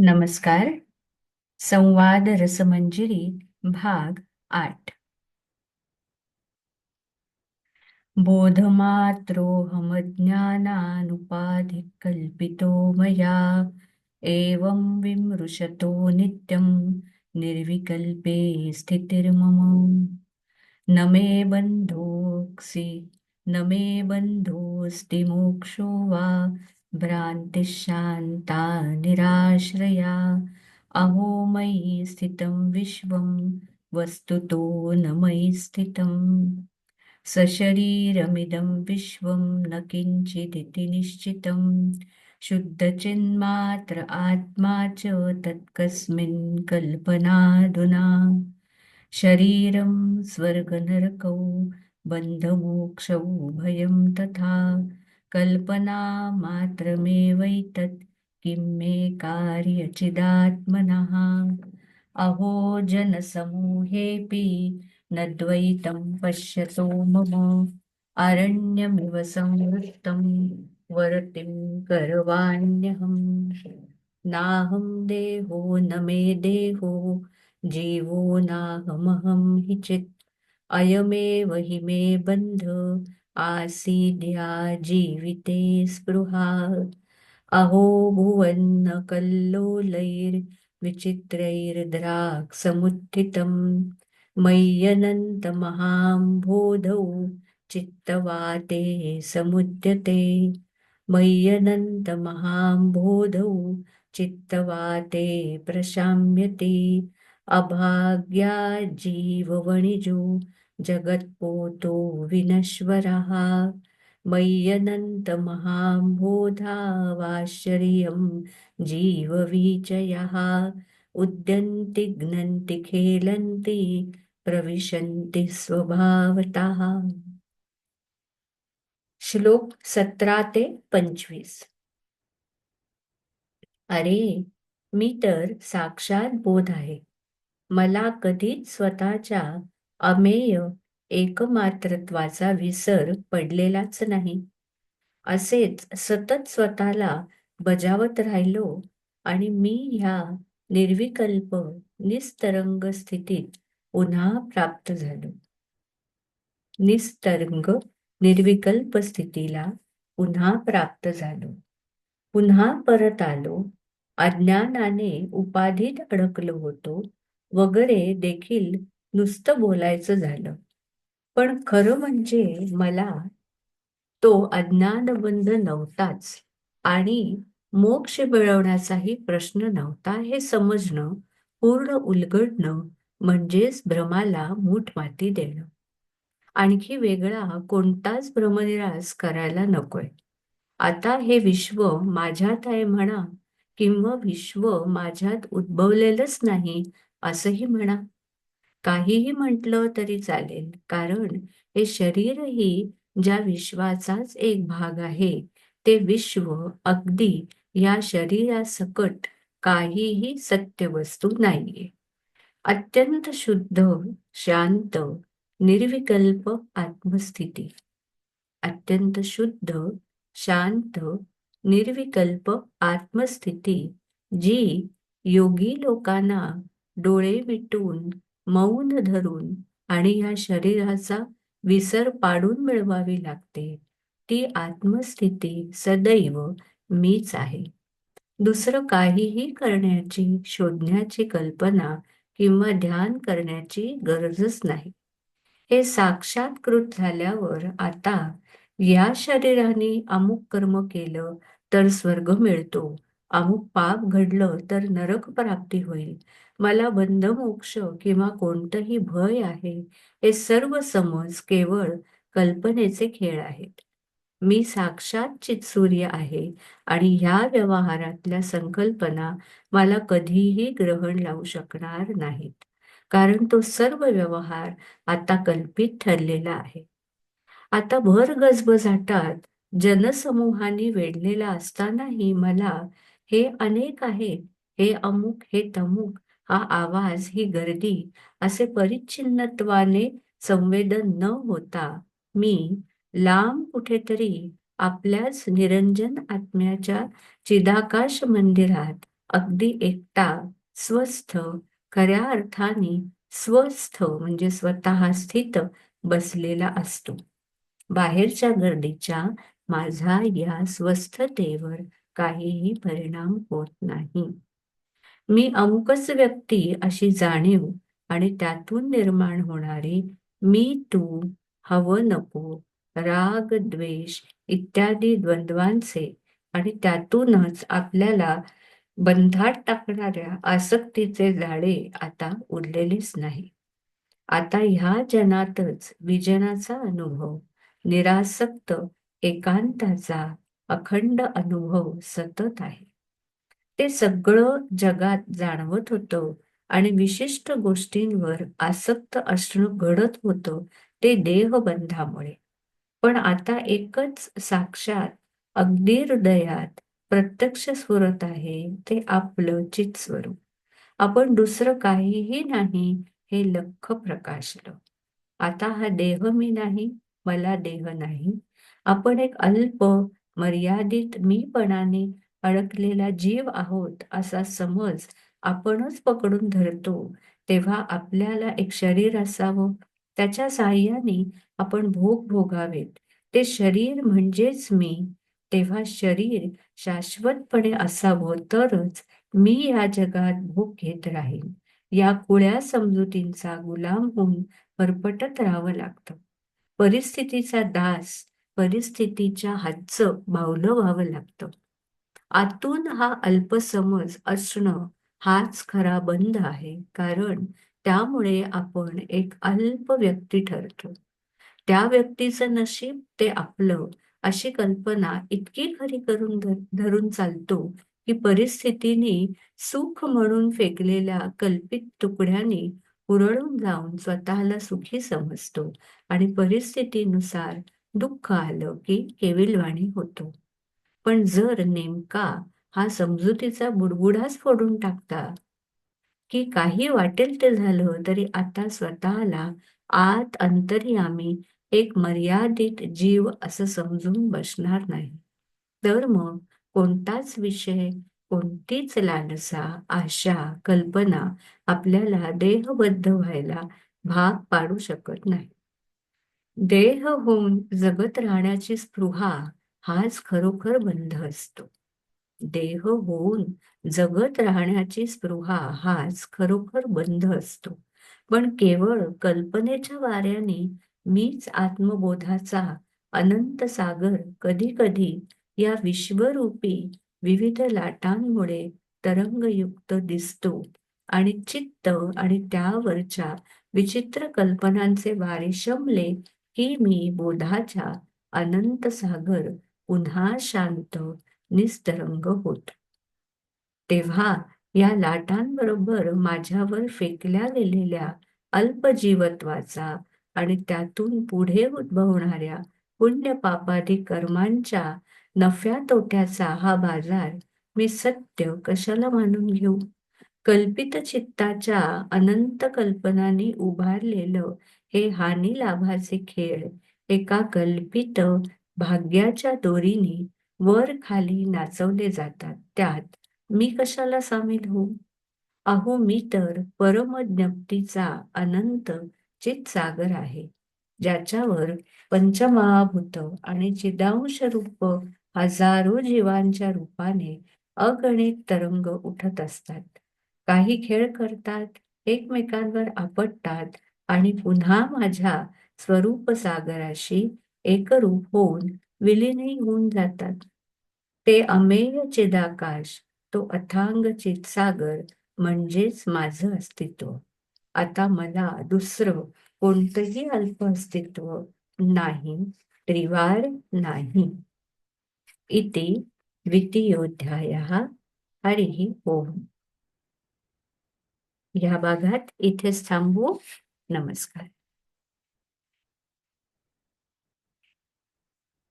नमस्कार. संवाद रसमंजिरी भाग आठ. बोधमात्रोऽहमज्ञानानुपाधिकल्पितो मया एवं विमृशतो नित्यं निर्विकल्पे स्थितिर्मम। न मे बन्धोऽसि न मे बन्धोऽस्ति मोक्षो वा भ्रान्तिः शान्ता निराश्रया। अहो मयि स्थितं विश्वं वस्तुतो न मयि स्थितं। सशरीरमिदं विश्वं न किञ्चिदिति निश्चितं। शुद्धचिन्मात्र आत्मा च तत्कस्मिन् कल्पनाधुना। शरीरं स्वर्गनरकौ बन्धमोक्षौ भयं तथा। कल्पना मात्रमेवैतत्। किं मे कार्यचिदात्मनः? अहो जनसमूहेऽपि न द्वैतं पश्यतो मम। अरण्यमिव संवृत्तं वरतिं करवाण्यहम् नाहं देहो न मे देहो जीवो नाहमहं हि चित्। अयमेव हि मे बन्ध आसीद्या जीविते स्पृहा। अहो भुवन्न कल्लोलैर्विचित्रैर्द्राक्समुत्थितम् मय्यनन्तमहाम्बोधौ चित्तवाते समुद्यते। मय्यनन्तमहाम्बोधौ चित्तवाते प्रशाम्यते। अभाग्या जीववणिजो जगत्पोतो विनश्वरः मय्यनन्तमहाम्बोधावाश्चर्यं जीववीचयः उद्यन्ति घ्नन्ति खेलन्ति प्रविशन्ति स्वभावतः। श्लोक सतरा ते पंचवीस। अरे मी तर साक्षात बोध आहे. मला कधीच स्वतःच्या अमेय एकमात्रत्वाचा विसर पडलेलाच नाही. असेच सतत स्वतःला बजावत राहिलो आणि मी ह्या निर्विकल्प निस्तरंग स्थितीत पुन्हा प्राप्त झालो. निस्तरंग निर्विकल्प स्थितीला पुन्हा प्राप्त झालो. पुन्हा परत आलो. अज्ञानाने उपाधीत अडकलो होतो. वगैरे देखील नुसतं बोलायचं झालं. पण खरं म्हणजे मला तो अज्ञानबंध नव्हताच आणि मोक्ष मिळवण्याचाही प्रश्न नव्हता हे समजणं पूर्ण उलगडणं म्हणजेच भ्रमाला मूठ माती देणं. आणखी वेगळा कोणताच भ्रमनिरास करायला नकोय. आता हे विश्व माझ्यात आहे म्हणा किंवा विश्व माझ्यात उद्भवलेलंच नाही असंही म्हणा. काहीही म्हटलं तरी चालेल. कारण हे शरीरही ज्या विश्वाचाच एक भाग आहे ते विश्व अगदी या शरीरासकट काहीही सत्य वस्तू नाहीये. अत्यंत शुद्ध शांत निर्विकल्प आत्मस्थिती. अत्यंत शुद्ध शांत निर्विकल्प आत्मस्थिती जी योगी लोकांना डोळे मिटून मौन धरून आणि या शरीराचा विसर पाडून मिळवावी लागते. ती आत्मस्थिती सदैव मीच आहे. दुसरं काहीही करण्याची शोधण्याची कल्पना किंवा ध्यान करण्याची गरजच नाही. हे साक्षात्कृत झाल्यावर आता या शरीराने अमुक कर्म केलं तर स्वर्ग मिळतो. अमुक पाप घडलं तर नरक प्राप्ती होईल. मला बंद मोक्ष किंवा कोणतंही भय आहे हे सर्व समज केवळ कल्पनेचे खेळ आहेत. मी साक्षात चितसूर्य आहे आणि ह्या व्यवहारातल्या संकल्पना मला कधीही ग्रहण लावू शकणार नाहीत कारण तो सर्व व्यवहार आता कल्पित ठरलेला आहे. आता भर गजबजाटात जनसमूहाने वेढलेला असतानाही मला हे अनेक आहेत हे अमुक हे तमुक हा आवाज ही गर्दी असे परिच्छिन्नत्वाने संवेदन न होता मी लांब कुठेतरी आपल्याच निरंजन आत्म्याच्या चिदाकाश मंदिरात अगदी एकटा स्वस्थ खऱ्या अर्थाने स्वस्थ म्हणजे स्वतः स्थित बसलेला असतो. बाहेरच्या गर्दीच्या माझा या स्वस्थतेवर काहीही परिणाम होत नाही. मी अमुकच व्यक्ती अशी जाणीव आणि त्यातून निर्माण होणारी मी तू हवं नको राग द्वेष इत्यादी द्वंद्वांचे आणि त्यातूनच आपल्याला बंधात टाकणाऱ्या आसक्तीचे जाळे आता उरलेलेच नाही. आता ह्या जनातच विजनाचा अनुभव निरासक्त एकांताचा अखंड अनुभव सतत आहे. ते सगळं जगात जाणवत होतं आणि विशिष्ट गोष्टींवर आसक्त असणं घडत होतं ते देहबंधामुळे. पण आता एकच साक्षात अगदी हृदयात प्रत्यक्ष स्फुरत आहे ते आपलं चित स्वरूप आपण दुसरं काहीही नाही हे लख प्रकाशलं. आता हा देह मी नाही मला देह नाही. आपण एक अल्प मर्यादित मीपणाने अडकलेला जीव आहोत असा समज आपणच पकडून धरतो. तेव्हा आपल्याला एक शरीर असावं. त्याच्या साह्याने आपण भोग भोगावेत. ते शरीर म्हणजेच मी. तेव्हा शरीर शाश्वतपणे असावं तरच मी या जगात भोग घेत राहीन. या कुळ्या समजुतींचा गुलाम होऊन भरपटत राहावं लागतं. परिस्थितीचा दास परिस्थितीच्या हातचं बावलं व्हावं लागतं. आतून हा अल्पसमज असणं हाच खरा बंध आहे कारण त्यामुळे आपण एक अल्प व्यक्ती ठरतो. त्या व्यक्तीचं नशीब ते आपलं अशी कल्पना इतकी खरी करून धरून चालतो की परिस्थितीने सुख म्हणून फेकलेल्या कल्पित तुकड्याने उरळून जाऊन स्वतःला सुखी समजतो आणि परिस्थितीनुसार दुःख आलं की केविलवाणी होतो. पण जर नेमका हा समजुतीचा बुडबुडाच फोडून टाकता की काही वाटेल ते झालं तरी आता स्वतःला आत अंतर्यामी एक मर्यादित जीव असं समजून बसणार नाही. तर मग कोणताच विषय कोणतीच लालसा आशा कल्पना आपल्याला देहबद्ध व्हायला भाग पाडू शकत नाही. देह होऊन जगत राहण्याची स्पृहा हाच खरोखर बंध असतो. देह होऊन जगत राहण्याची स्पृहा हाच खरोखर बंध असतो. पण केवळ कल्पनेच्या वाऱ्याने मीच आत्मबोधाचा अनंत सागर कधी कधी या विश्वरूपी विविध लाटांमुळे तरंगयुक्त दिसतो आणि चित्त आणि त्यावरच्या विचित्र कल्पनांचे वारे शमले की मी बोधाच्या अनंत सागर पुन्हा शांत निस्तरंग होत. तेव्हा या लाटांबरोबर माझ्यावर फेकल्या गेलेल्या अल्पजीवत्वाचा आणि त्यातून पुढे उद्भवणाऱ्या पुण्य कर्मांच्या नफ्या तोट्याचा हा बाजार मी सत्य कशाला मानून घेऊ? कल्पित चित्ताच्या अनंत कल्पनांनी उभारलेलं हे हानी लाभाचे खेळ एका कल्पित भाग्याच्या दोरीने वर खाली नाचवले जातात. त्यात मी कशाला सामील होऊ? अहो मी तर परमज्ञप्तीचा अनंत चित सागर आहे ज्याच्यावर पंचमहाभूत आणि चिदांश रूप हजारो जीवांच्या रूपाने अगणित तरंग उठत असतात. काही खेळ करतात एकमेकांवर आपटतात आणि पुन्हा माझ्या स्वरूप सागराशी एकरूप होऊन विलीनही होऊन जातात. ते अमेय चिदाकाश तो अथांग चितसागर म्हणजेच माझं अस्तित्व. आता मला दुसरं कोणतंही अल्प अस्तित्व नाही त्रिवार नाही. इति द्वितीयोध्याय हरिः ओम. या भागात इथेच थांबू. नमस्कार.